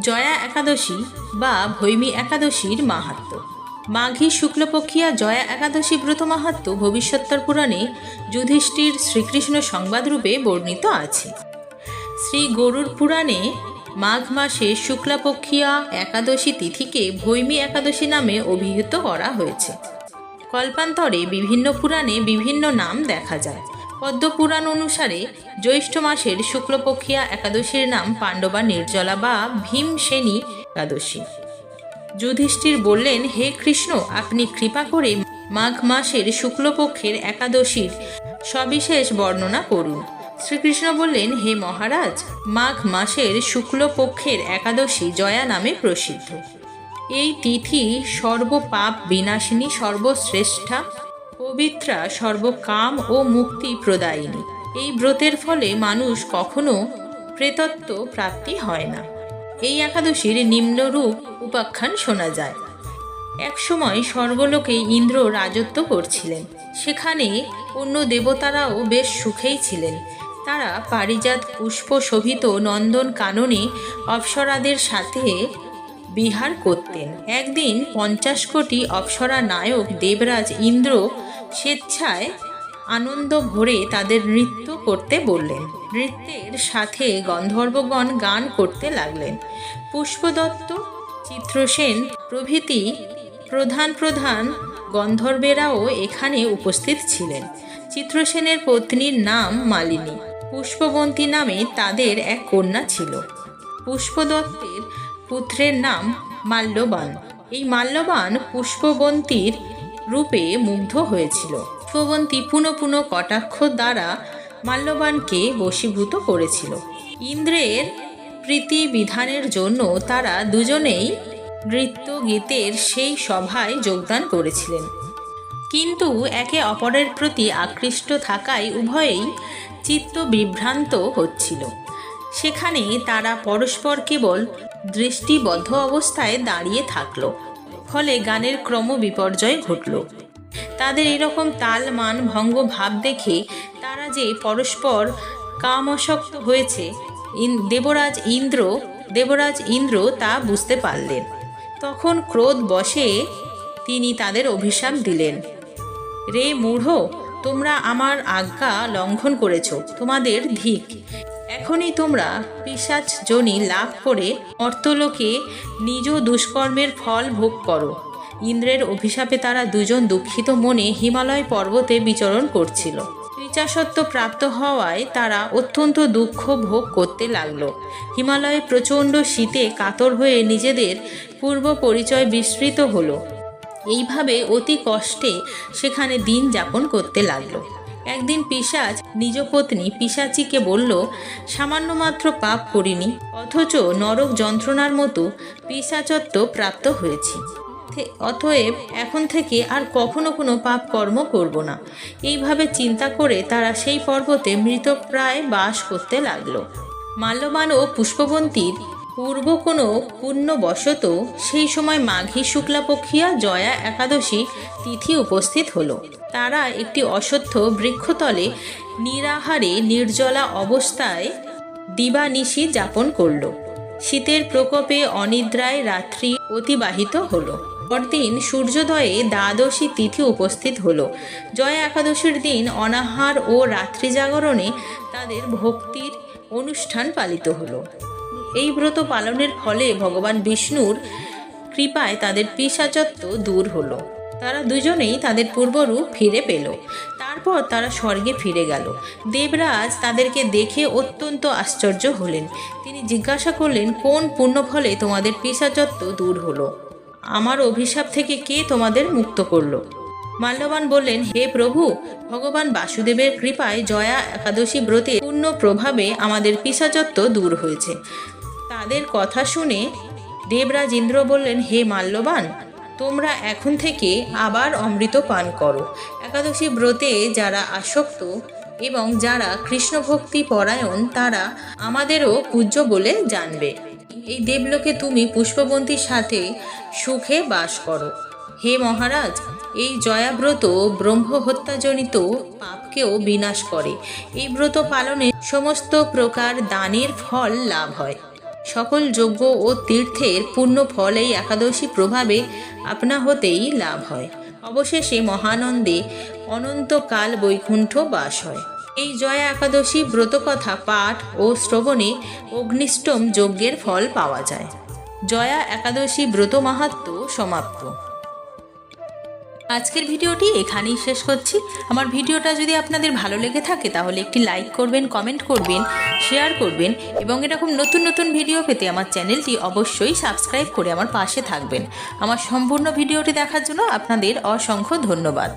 জয়া একাদশী বা ভৈমী একাদশীর মাহাত্ম্য মাঘী শুক্লপক্ষিয়া জয়া একাদশী ব্রত মাহাত্ম্য ভবিষ্যত্তর পুরাণে যুধিষ্ঠির শ্রীকৃষ্ণ সংবাদরূপে বর্ণিত আছে। শ্রী গরুর পুরাণে মাঘ মাসে শুক্লাপক্ষিয়া একাদশী তিথিকে ভৈমী একাদশী নামে অভিহিত করা হয়েছে। কল্পান্তরে বিভিন্ন পুরাণে বিভিন্ন নাম দেখা যায়। পদ্মপুরাণ অনুসারে জ্যৈষ্ঠ মাসের শুক্লপক্ষিয়া একাদশীর নাম পাণ্ডবা নির্জলা বা ভীমসেনী একাদশী। যুধিষ্ঠির বললেন, হে কৃষ্ণ, আপনি কৃপা করে মাঘ মাসের শুক্লপক্ষের একাদশীর সবিশেষ বর্ণনা করুন। শ্রীকৃষ্ণ বললেন, হে মহারাজ, মাঘ মাসের শুক্লপক্ষের একাদশী জয়া নামে প্রসিদ্ধ। এই তিথি সর্বপাপ বিনাশিনী সর্বশ্রেষ্ঠা পবিত্রা সর্বকাম ও মুক্তি প্রদায়িনী। এই ব্রতের ফলে মানুষ কখনো প্রেতত্ব প্রাপ্তি হয় না। এই একাদশীর নিম্নরূপ উপাখ্যান শোনা যায়। একসময় স্বর্গলোকে ইন্দ্র রাজত্ব করছিলেন। সেখানে অন্য দেবতারাও বেশ সুখেই ছিলেন। তারা পারিজাত পুষ্প শোভিত নন্দন কাননে অপ্সরাদের সাথে বিহার করতেন। একদিন পঞ্চাশ কোটি অপ্সরা নায়ক দেবরাজ ইন্দ্র স্বেচ্ছায় আনন্দ ভরে তাদের নৃত্য করতে বললেন। নৃত্যের সাথে গন্ধর্বগণ গান করতে লাগলেন। পুষ্পদত্ত, চিত্রসেন, প্রভৃতি, প্রধান প্রধান গন্ধর্বেরাও এখানে উপস্থিত ছিলেন। চিত্রসেনের পত্নীর নাম মালিনী। পুষ্পবন্তী নামে তাদের এক কন্যা ছিল। পুষ্পদত্তের পুত্রের নাম মাল্যবান। এই মাল্যবান পুষ্পবন্তীর রূপে মুগ্ধ হয়েছিল। পুষ্পবন্তী পুনঃ পুনঃ কটাক্ষ দ্বারা মাল্যবানকে বশীভূত করেছিল। ইন্দ্রের প্রীতি বিধানের জন্য তারা দুজনেই নৃত্য গীতের সেই সভায় যোগদান করেছিলেন। কিন্তু একে অপরের প্রতি আকৃষ্ট থাকায় উভয়েই চিত্ত বিভ্রান্ত হচ্ছিল। সেখানে তারা পরস্পর কেবল দৃষ্টিবদ্ধ অবস্থায় দাঁড়িয়ে থাকল। ফলে গানের ক্রম বিপর্যয় ঘটল। তাদের এরকম তাল মান ভঙ্গ ভাব দেখে তারা যে পরস্পর কামসক্ত হয়েছে দেবরাজ ইন্দ্র দেবরাজ ইন্দ্র তা বুঝতে পারলেন। তখন ক্রোধ বসে তিনি তাদের অভিশাপ দিলেন। রে মূঢ়, তোমরা আমার আজ্ঞা লঙ্ঘন করেছ, তোমাদের ধিক এখনই তোমরা পিসাচ জনি লাভ করে অর্থলোকে নিজ দুষ্কর্মের ফল ভোগ করো। ইন্দ্রের অভিশাপে তারা দুজন দুঃখিত মনে হিমালয় পর্বতে বিচরণ করছিল। ত্রিচাসত্ব প্রাপ্ত হওয়ায় তারা অত্যন্ত দুঃখ ভোগ করতে লাগল। হিমালয়ে প্রচণ্ড শীতে কাতর হয়ে নিজেদের পূর্ব পরিচয় বিস্মৃত হলো। এইভাবে অতি কষ্টে সেখানে দিন যাপন করতে লাগল। একদিন পিসাচ নিজ পত্নী পিসাচিকে বলল, সামান্য মাত্র পাপ করিনি, অথচ নরক যন্ত্রণার মতো পিসাচত্ব প্রাপ্ত হয়েছি। অতএব এখন থেকে আর কখনো কোনো পাপ কর্ম করব না। এইভাবে চিন্তা করে তারা সেই পর্বতে মৃতপ্রায় বাস করতে লাগল। মাল্যবান ও পুষ্পবন্তীর পূর্ব কোনো পুণ্যবশত সেই সময় মাঘী শুক্লাপক্ষিয়া জয়া একাদশী তিথি উপস্থিত হল। তারা একটি অশ্বত্থ বৃক্ষতলে নিরাহারে নির্জলা অবস্থায় দিবানিশি যাপন করল। শীতের প্রকোপে অনিদ্রায় রাত্রি অতিবাহিত হলো। পরদিন সূর্যোদয়ে দ্বাদশী তিথি উপস্থিত হলো। জয়া একাদশীর দিন অনাহার ও রাত্রি জাগরণে তাদের ভক্তির অনুষ্ঠান পালিত হলো। এই ব্রত পালনের ফলে ভগবান বিষ্ণুর কৃপায় তাদের পিসাচত্ব দূর হলো। তারা দুজনেই তাদের পূর্বরূপ ফিরে পেল। তারপর তারা স্বর্গে ফিরে গেল। দেবরাজ তাদেরকে দেখে অত্যন্ত আশ্চর্য হলেন। তিনি জিজ্ঞাসা করলেন, কোন পুণ্যফলে তোমাদের পিসাচত্ব দূর হলো? আমার অভিশাপ থেকে কে তোমাদের মুক্ত করল? মাল্যবান বললেন, হে প্রভু, ভগবান বাসুদেবের কৃপায় জয়া একাদশী ব্রতে পূর্ণ প্রভাবে আমাদের পিসাচত্ব দূর হয়েছে। তাদের কথা শুনে দেবরাজ ইন্দ্র বললেন, হে মাল্যবান, তোমরা এখন থেকে আবার অমৃত পান করো। একাদশী ব্রতে যারা আসক্ত এবং যারা কৃষ্ণ ভক্তি পরায়ণ, তারা আমাদেরও পূজ্য বলে জানবে। এই দেবলোকে তুমি পুষ্পবন্তীর সাথে সুখে বাস করো। হে মহারাজ, এই জয়াব্রত ব্রহ্ম হত্যাজনিত পাপকেও বিনাশ করে। এই ব্রত পালনে সমস্ত প্রকার দানের ফল লাভ হয়। সকল যজ্ঞ ও তীর্থের পূর্ণ ফল এই একাদশী প্রভাবে আপনা হতেই লাভ হয়। অবশেষে মহানন্দে অনন্তকাল বৈকুণ্ঠ বাস হয়। এই জয়া একাদশী ব্রতকথা, পাঠ ও শ্রবণে অগ্নিষ্টম যজ্ঞের ফল পাওয়া যায়। জয়া একাদশী ব্রত মাহাত্ম সমাপ্ত। আজকের ভিডিওটি এখানেই শেষ করছি। আমার ভিডিওটা যদি আপনাদের ভালো লেগে থাকে, তাহলে একটি লাইক করবেন, কমেন্ট করবেন, শেয়ার করবেন এবং এরকম নতুন নতুন ভিডিও পেতে আমার চ্যানেলটি অবশ্যই সাবস্ক্রাইব করে আমার পাশে থাকবেন। আমার সম্পূর্ণ ভিডিওটি দেখার জন্য আপনাদের অসংখ্য ধন্যবাদ।